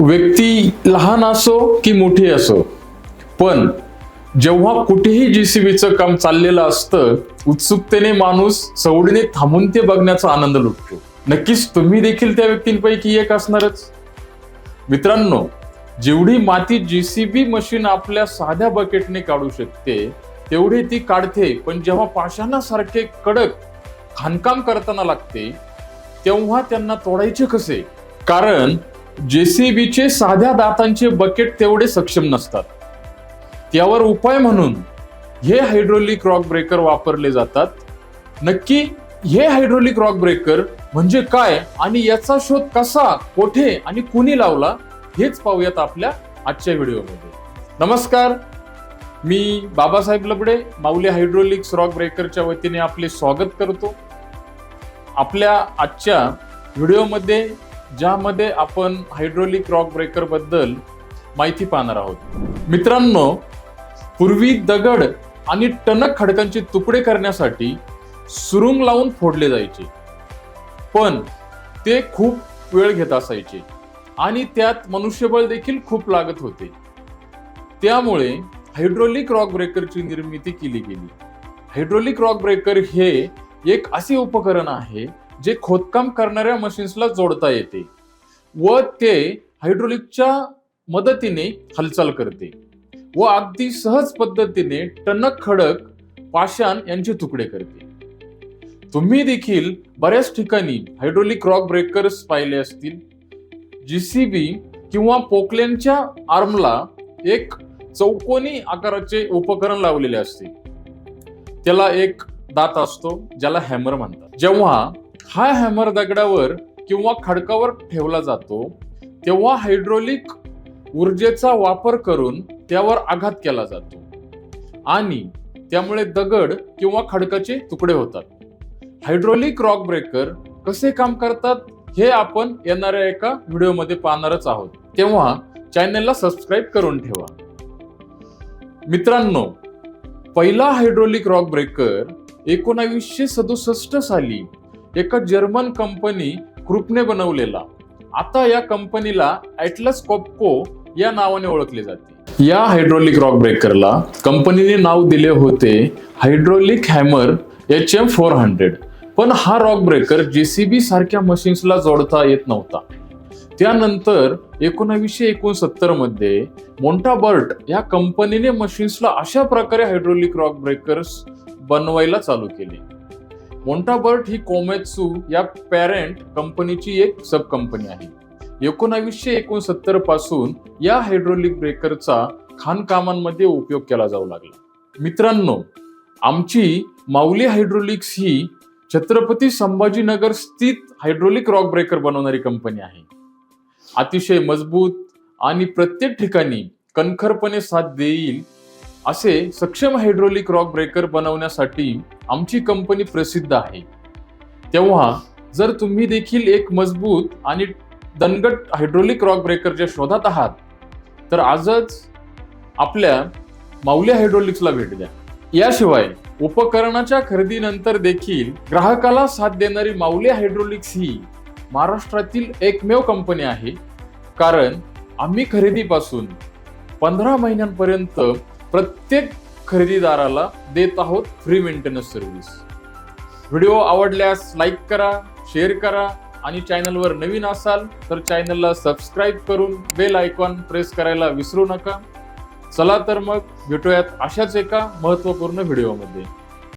व्यक्ती लहान असो की मोठी असो पण जेव्हा कुठेही जेसीबीचं काम चाललेलं असतं उत्सुकतेने माणूस सवडीने थांबून ते बघण्याचा आनंद लुटतो. नक्कीच तुम्ही देखील त्या व्यक्तींपैकी एक असणारच. मित्रांनो जेवढी माती बी मशीन आपल्या साध्या बकेटने काढू शकते तेवढी ती काढते पण जेव्हा पाषाणासारखे कडक खाणकाम करताना लागते तेव्हा त्यांना तोडायचे कसे? कारण जेसीबीचे साध्या दातांचे बकेट तेवढे सक्षम नसतात. त्यावर उपाय म्हणून हे हायड्रोलिक रॉक ब्रेकर वापरले जातात. नक्की हे हायड्रोलिक रॉक ब्रेकर म्हणजे काय आणि याचा शोध कसा कोठे आणि कुणी लावला हेच पाहूयात आपल्या आजच्या व्हिडिओमध्ये. नमस्कार मी बाबासाहेब लबडे माऊली हायड्रोलिक्स रॉक ब्रेकरच्या वतीने आपले स्वागत करतो. आपल्या आजच्या व्हिडिओमध्ये ज्यामध्ये आपण हायड्रोलिक रॉक ब्रेकरबद्दल माहिती पाहणार आहोत. मित्रांनो पूर्वी दगड आणि टणक खडकांचे तुकडे करण्यासाठी सुरुंग लावून फोडले जायचे. पण ते खूप वेळ घेत असायचे आणि त्यात मनुष्यबळ देखील खूप लागत होते. त्यामुळे हायड्रोलिक रॉक ब्रेकरची निर्मिती केली गेली. हायड्रोलिक रॉक ब्रेकर हे एक असे उपकरण आहे जे खोदकाम करणाऱ्या मशीन्सला जोडता येते व ते हायड्रोलिकच्या मदतीने हालचाल करते व अगदी सहज पद्धतीने टणक खडक पाषाण यांचे तुकडे करते. तुम्ही देखील बऱ्याच ठिकाणी हायड्रोलिक रॉक ब्रेकर्स पाहिले असतील जीसीबी किंवा पोकलेनच्या आर्मला एक चौकोनी आकाराचे उपकरण लावलेले असते. त्याला एक दात असतो ज्याला हॅमर म्हणतात. जेव्हा हा हॅमर दगडावर किंवा खडकावर ठेवला जातो तेव्हा हायड्रोलिक ऊर्जेचा वापर करून त्यावर आघात केला जातो. आणि त्यामुळे दगड किंवा खडकाचे तुकडे होतात. हायड्रोलिक रॉक ब्रेकर कसे काम करतात हे आपण येणाऱ्या एका व्हिडिओमध्ये पाहणारच आहोत. तेव्हा चॅनलला सबस्क्राईब करून ठेवा. मित्रांनो पहिला हायड्रोलिक रॉक ब्रेकर एकोणावीसशे सदुसष्ट साली एका जर्मन कंपनी क्रुपने बनवलेला. आता या कंपनीला ॲटलस कॉपको या नावाने ओळखले जाते. या हायड्रोलिक रॉक ब्रेकरला कंपनीने नाव दिले होते hydraulic hammer H M four hundred पण हा रॉक ब्रेकर जेसीबी सारख्या मशीन्सला जोडता येत नव्हता. त्यानंतर एकोणावीसशे एकोणसत्तरमध्ये मोंटाबर्ट या कंपनीने मशीन्सला अशा प्रकारे हायड्रोलिक रॉक ब्रेकर्स बनवायला चालू केली. मोंटाबर्ट ही कोमेत्सू या पॅरेंट कंपनीची एक सब कंपनी आहे. एकोणावीसशे एकोणसत्तरपासून या हायड्रोलिक ब्रेकरचा खाणकामांमध्ये उपयोग केला जाऊ लागला. मित्रांनो आमची माऊली हायड्रोलिक्स ही छत्रपती संभाजीनगर स्थित हायड्रोलिक रॉक ब्रेकर बनवणारी कंपनी आहे. अतिशय मजबूत आणि प्रत्येक ठिकाणी कणखरपणे साथ देईल असे सक्षम हायड्रोलिक रॉक ब्रेकर बनवण्यासाठी आमची कंपनी प्रसिद्ध आहे. तेव्हा जर तुम्ही देखील एक मजबूत आणि दणगट हायड्रोलिक रॉक ब्रेकरच्या शोधात आहात तर आजच आपल्या माऊली हायड्रोलिक्सला भेट द्या. याशिवाय उपकरणाच्या खरेदीनंतर देखील ग्राहकाला साथ देणारी माऊली हायड्रोलिक्स ही महाराष्ट्रातील एकमेव कंपनी आहे. कारण आम्ही खरेदीपासून पंधरा महिन्यांपर्यंत प्रत्येक खरेदीदाराला देत आहोत फ्री मेंटेनन्स सर्व्हिस व्हिडिओ आवडल्यास लाईक करा शेअर करा आणि चॅनलवर नवीन असाल तर चॅनलला सबस्क्राईब करून बेल आयकॉन प्रेस करायला विसरू नका. चला तर मग भेटूयात अशाच एका महत्त्वपूर्ण व्हिडिओमध्ये